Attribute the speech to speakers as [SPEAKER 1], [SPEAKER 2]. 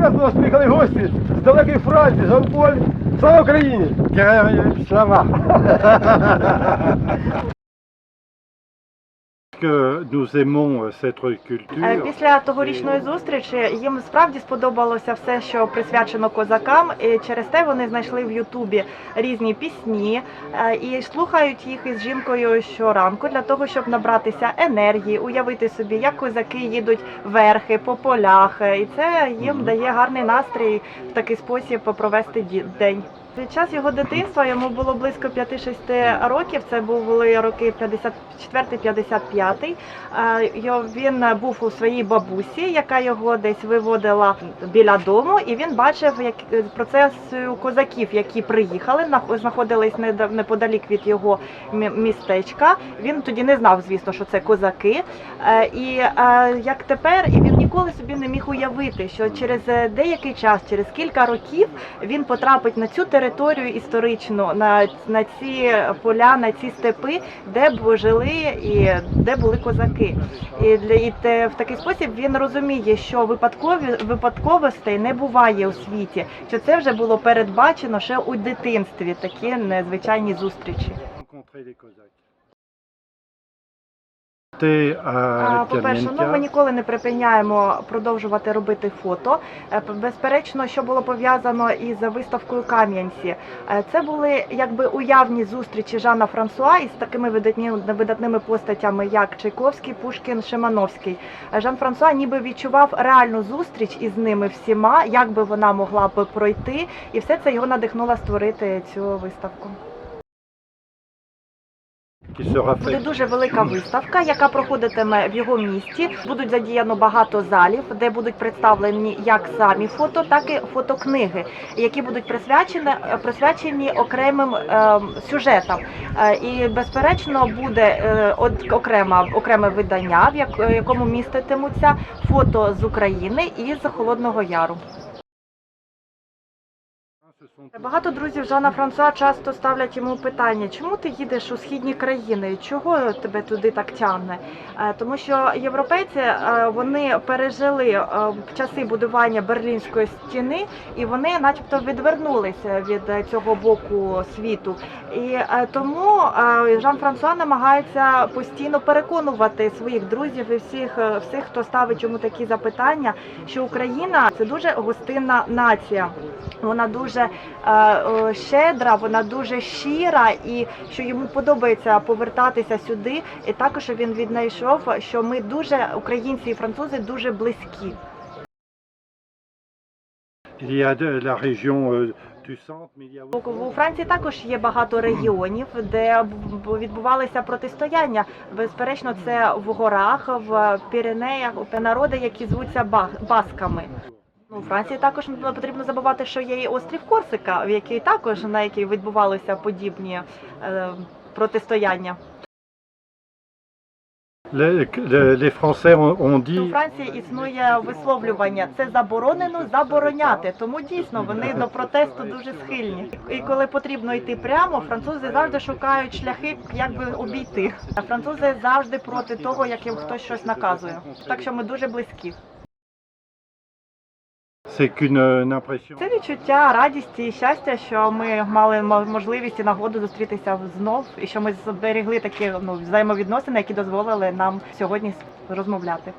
[SPEAKER 1] якраз до нас приїхали гості з далекої Франції, Жан-Поль. Слава Україні!
[SPEAKER 2] Слава.
[SPEAKER 3] Після тогорічної зустрічі їм справді сподобалося все, що присвячено козакам, і через те вони знайшли в Ютубі різні пісні е, і слухають їх із жінкою щоранку для того, щоб набратися енергії, уявити собі, як козаки їдуть верхи по полях, Е, і це їм дає гарний настрій в такий спосіб провести день. Під час його дитинства йому було близько 5-6 років. Це були роки 54-55. Е, Він був у своїй бабусі, яка його десь виводила біля дому, і він бачив як е, процесію козаків, які приїхали, знаходились неподалік від його містечка. Він тоді не знав, звісно, що це козаки. Е, І як тепер, і він ніколи собі не міг уявити, що через деякий час, через кілька років, він потрапить на цю територію історичну, на, на ці поля, на ці степи, де б жили і де були козаки. І для і те, в такий спосіб він розуміє, що випадкові випадковостей не буває у світі, що це вже було передбачено ще у дитинстві, такі незвичайні зустрічі.
[SPEAKER 2] À
[SPEAKER 3] А, По-перше, ну ми ніколи не припиняємо продовжувати робити фото. Е, Безперечно, що було пов'язано із виставкою Кам'янці. Е, Це були якби уявні зустрічі Жана Франсуа із такими видатні, видатними постатями, як Чайковський, Пушкін, Шимановський. Е, Жан Франсуа ніби відчував реальну зустріч із ними всіма, як би вона могла б пройти, і все це його надихнуло створити цю виставку. Буде дуже велика виставка, яка проходитиме в його місті. Будуть задіяно багато залів, де будуть представлені як самі фото, так і фотокниги, які будуть присвячені, присвячені окремим е, сюжетам. Е, і безперечно буде е, от окрема окреме видання, в як- якому міститимуться фото з України і з Холодного Яру. Багато друзів Жана Франсуа часто ставлять йому питання, чому ти їдеш у східні країни? Чого тебе туди так тягне? Е, Тому що європейці е, вони пережили е, часи будування берлінської стіни, і вони, начебто, відвернулися від цього боку світу. І тому Жан Франсуа намагається постійно переконувати своїх друзів і всіх, всіх, хто ставить йому такі запитання, що Україна це дуже гостинна нація. Вона дуже щедра, вона дуже щира, і що йому подобається повертатися сюди. І також він віднайшов, що ми дуже українці і французи дуже близькі.
[SPEAKER 2] Euh,
[SPEAKER 3] У Франції також є багато регіонів, де відбувалися протистояння. Безперечно, це в горах, в Піренеях, народи, які звуться ба- басками. Ну, у Франції також не потрібно забувати, що є і острів Корсика, в який також на який відбувалися подібні е, протистояння.
[SPEAKER 2] les, Français ont,
[SPEAKER 3] У Франції існує висловлювання це заборонено забороняти. Тому дійсно вони до протесту дуже схильні. І коли потрібно йти прямо, французи завжди шукають шляхи, як би обійти. А французи завжди проти того, як їм хтось щось наказує. Так що ми дуже близькі. Це відчуття радісті і щастя, що ми мали мо- можливість і нагоду зустрітися знов, і що ми зберегли такі ну взаємовідносини, які дозволили нам сьогодні розмовляти.